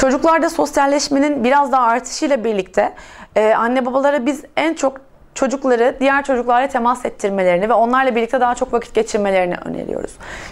Çocuklarda sosyalleşmenin biraz daha artışıyla birlikte e, anne babalara biz en çok çocukları diğer çocuklarla temas ettirmelerini ve onlarla birlikte daha çok vakit geçirmelerini öneriyoruz.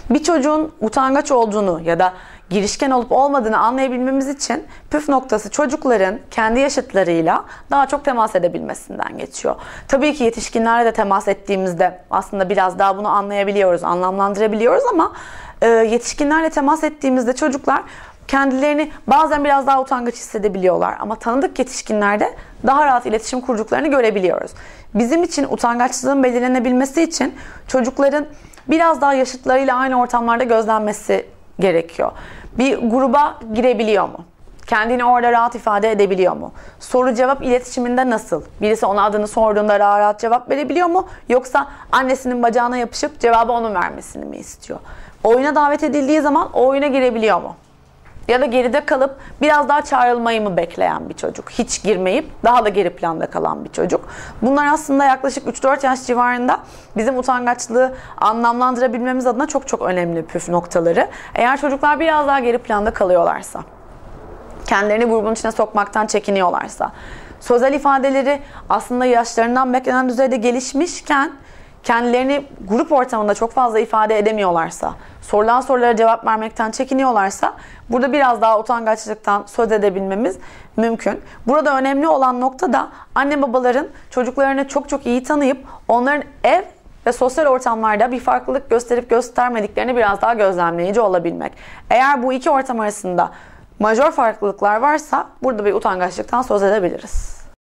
Bir çocuğun utangaç olduğunu ya da girişken olup olmadığını anlayabilmemiz için püf noktası çocukların kendi yaşıtlarıyla daha çok temas edebilmesinden geçiyor. Tabii ki yetişkinlerle de temas ettiğimizde aslında biraz daha bunu anlayabiliyoruz, anlamlandırabiliyoruz ama e, yetişkinlerle temas ettiğimizde çocuklar kendilerini bazen biraz daha utangaç hissedebiliyorlar ama tanıdık yetişkinlerde daha rahat iletişim kurduklarını görebiliyoruz. Bizim için utangaçlığın belirlenebilmesi için çocukların biraz daha yaşıtlarıyla aynı ortamlarda gözlenmesi gerekiyor. Bir gruba girebiliyor mu? Kendini orada rahat ifade edebiliyor mu? Soru cevap iletişiminde nasıl? Birisi ona adını sorduğunda rahat rahat cevap verebiliyor mu? Yoksa annesinin bacağına yapışıp cevabı onun vermesini mi istiyor? Oyuna davet edildiği zaman o oyuna girebiliyor mu? Ya da geride kalıp biraz daha çağrılmayı mı bekleyen bir çocuk? Hiç girmeyip daha da geri planda kalan bir çocuk. Bunlar aslında yaklaşık 3-4 yaş civarında bizim utangaçlığı anlamlandırabilmemiz adına çok çok önemli püf noktaları. Eğer çocuklar biraz daha geri planda kalıyorlarsa, kendilerini grubun içine sokmaktan çekiniyorlarsa, sözel ifadeleri aslında yaşlarından beklenen düzeyde gelişmişken kendilerini grup ortamında çok fazla ifade edemiyorlarsa, sorulan sorulara cevap vermekten çekiniyorlarsa burada biraz daha utangaçlıktan söz edebilmemiz mümkün. Burada önemli olan nokta da anne babaların çocuklarını çok çok iyi tanıyıp onların ev ve sosyal ortamlarda bir farklılık gösterip göstermediklerini biraz daha gözlemleyici olabilmek. Eğer bu iki ortam arasında majör farklılıklar varsa burada bir utangaçlıktan söz edebiliriz.